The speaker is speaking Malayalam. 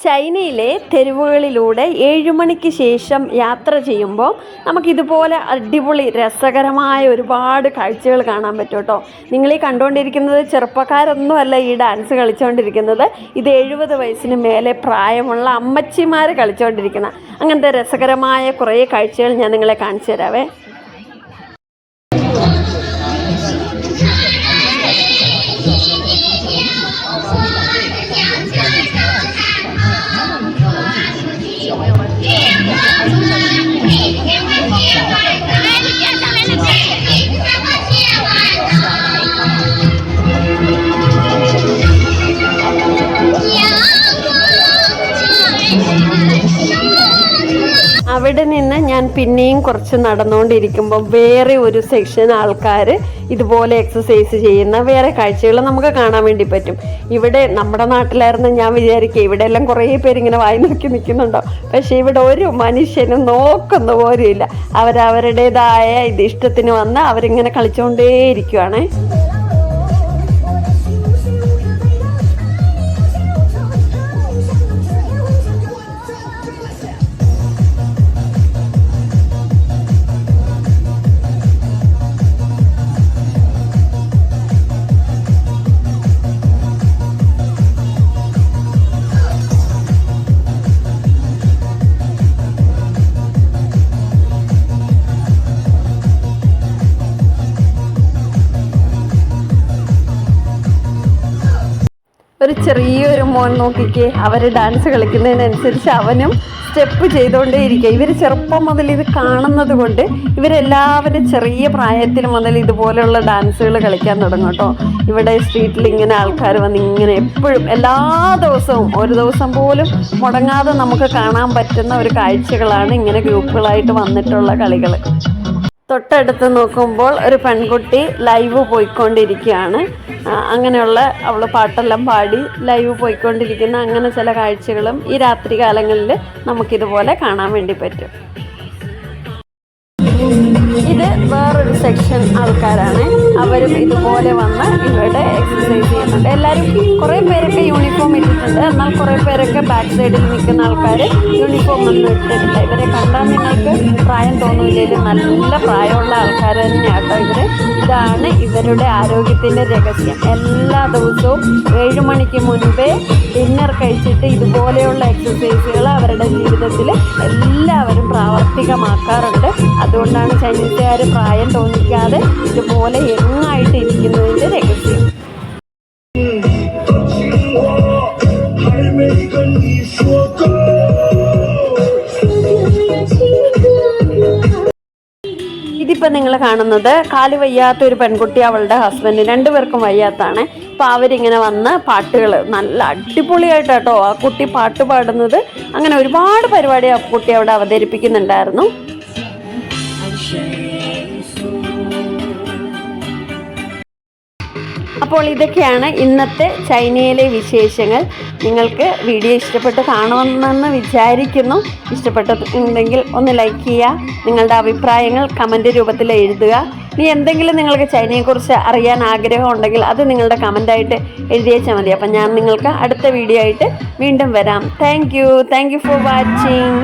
ചൈനയിലെ തെരുവുകളിലൂടെ ഏഴ് മണിക്ക് ശേഷം യാത്ര ചെയ്യുമ്പോൾ നമുക്കിതുപോലെ അടിപൊളി രസകരമായ ഒരുപാട് കാഴ്ചകൾ കാണാൻ പറ്റും കേട്ടോ. ഈ കണ്ടുകൊണ്ടിരിക്കുന്നത് ചെറുപ്പക്കാരൊന്നുമല്ല ഈ ഡാൻസ് കളിച്ചുകൊണ്ടിരിക്കുന്നത് ഇത് എഴുപത് വയസ്സിന് മേലെ പ്രായമുള്ള അമ്മച്ചിമാർ കളിച്ചുകൊണ്ടിരിക്കുന്ന അങ്ങനത്തെ രസകരമായ കുറേ കാഴ്ചകൾ ഞാൻ നിങ്ങളെ കാണിച്ചു തരാവേ. അവിടെ നിന്ന് ഞാൻ പിന്നെയും കുറച്ച് നടന്നുകൊണ്ടിരിക്കുമ്പോൾ വേറെ ഒരു സെക്ഷൻ ആൾക്കാർ ഇതുപോലെ എക്സസൈസ് ചെയ്യുന്ന വേറെ കാഴ്ചകൾ നമുക്ക് കാണാൻ വേണ്ടി പറ്റും. ഇവിടെ നമ്മുടെ നാട്ടിലായിരുന്നു ഞാൻ വിചാരിക്കുക ഇവിടെ എല്ലാം കുറേ പേര് ഇങ്ങനെ വായി നോക്കി നിൽക്കുന്നുണ്ടോ? പക്ഷേ ഇവിടെ ഒരു മനുഷ്യനും നോക്കുന്ന പോലും ഇല്ല. അവരവരുടേതായ ഇത് ഇഷ്ടത്തിന് വന്ന് അവരിങ്ങനെ കളിച്ചുകൊണ്ടേയിരിക്കുവാണേ. ഒരു ചെറിയൊരു മോൻ നോക്കിക്കേ അവർ ഡാൻസ് കളിക്കുന്നതിനനുസരിച്ച് അവനും സ്റ്റെപ്പ് ചെയ്തുകൊണ്ടേയിരിക്കുക. ഇവർ ചെറുപ്പം മുതൽ ഇത് കാണുന്നത് കൊണ്ട് ഇവരെല്ലാവരും ചെറിയ പ്രായത്തിൽ മുതൽ ഇതുപോലെയുള്ള ഡാൻസുകൾ കളിക്കാൻ തുടങ്ങും കേട്ടോ. ഇവിടെ സ്ട്രീറ്റിൽ ഇങ്ങനെ ആൾക്കാർ വന്ന് ഇങ്ങനെ എപ്പോഴും എല്ലാ ദിവസവും ഒരു ദിവസം പോലും മുടങ്ങാതെ നമുക്ക് കാണാൻ പറ്റുന്ന ഒരു കാഴ്ചകളാണ് ഇങ്ങനെ ഗ്രൂപ്പുകളായിട്ട് വന്നിട്ടുള്ള കളികൾ തൊട്ടടുത്ത് നോക്കുമ്പോൾ ഒരു പെൺകുട്ടി ലൈവ് പോയിക്കൊണ്ടിരിക്കുകയാണ്. അങ്ങനെയുള്ള അവൾ പാട്ടെല്ലാം പാടി ലൈവ് പോയിക്കൊണ്ടിരിക്കുന്ന. അങ്ങനെ ചില കാഴ്ചകളും ഈ രാത്രി കാലങ്ങളിൽ നമുക്കിതുപോലെ കാണാൻ വേണ്ടി പറ്റും. ഇത് വേറൊരു സെക്ഷൻ ആൾക്കാരാണ്. അവരും ഇതുപോലെ വന്ന് ഇവിടെ എക്സസൈസ് ചെയ്യുന്നുണ്ട്. എല്ലാവരും കുറേ പേരൊക്കെ യൂണിഫോം ഇട്ടിട്ടുണ്ട്. എന്നാൽ കുറേ പേരൊക്കെ ബാക്ക് സൈഡിൽ നിൽക്കുന്ന ആൾക്കാർ യൂണിഫോം ഒന്നും ഇട്ടിട്ടില്ല. ഇവരെ കണ്ടാൽ നിങ്ങൾക്ക് പ്രായം തോന്നില്ലെങ്കിലും നല്ല പ്രായമുള്ള ആൾക്കാർ തന്നെയാണ് കേട്ടോ ഇവർ ഇതാണ് ഇവരുടെ ആരോഗ്യത്തിന്റെ രഹസ്യം. എല്ലാ ദിവസവും ഏഴ് മണിക്ക് മുൻപേ ഡിന്നർ കഴിച്ചിട്ട് ഇതുപോലെയുള്ള എക്സസൈസുകൾ അവരുടെ ജീവിതത്തിൽ എല്ലാവരും പ്രാവർത്തികമാക്കാറുണ്ട്. അതുകൊണ്ടാണ് ചൈനീസുകാർ പ്രായം തോന്നിക്കാതെ ഇതുപോലെ ആയിട്ട് ഇരിക്കുന്നതിന്റെ രഹസ്യം. ഇതിപ്പോ നിങ്ങൾ കാണുന്നത് കാൽ വയ്യാത്ത ഒരു പെൺകുട്ടി അവളുടെ ഹസ്ബൻഡ് രണ്ടുപേർക്കും വയ്യാത്താണ്. അപ്പോൾ അവരിങ്ങനെ വന്ന് പാട്ടുകൾ നല്ല അടിപൊളിയായിട്ട് കേട്ടോ ആ കുട്ടി പാട്ട് പാടുന്നത്. അങ്ങനെ ഒരുപാട് പരിപാടി ആ കുട്ടി അവിടെ അവതരിപ്പിക്കുന്നുണ്ടായിരുന്നു. അപ്പോൾ ഇതൊക്കെയാണ് ഇന്നത്തെ ചൈനയിലെ വിശേഷങ്ങൾ. നിങ്ങൾക്ക് വീഡിയോ ഇഷ്ടപ്പെട്ട് കാണുമെന്ന് വിചാരിക്കുന്നു. ഇഷ്ടപ്പെട്ടിട്ടുണ്ടെങ്കിൽ ഒന്ന് ലൈക്ക് ചെയ്യുക. നിങ്ങളുടെ അഭിപ്രായങ്ങൾ കമന്റ് രൂപത്തിൽ എഴുതുക. ഇനി എന്തെങ്കിലും നിങ്ങൾക്ക് ചൈനയെക്കുറിച്ച് അറിയാൻ ആഗ്രഹം ഉണ്ടെങ്കിൽ അത് നിങ്ങളുടെ കമന്റായിട്ട് എഴുതിയേച്ചാൽ മതി. അപ്പം ഞാൻ നിങ്ങൾക്ക് അടുത്ത വീഡിയോ ആയിട്ട് വീണ്ടും വരാം. Thank you thank you for watching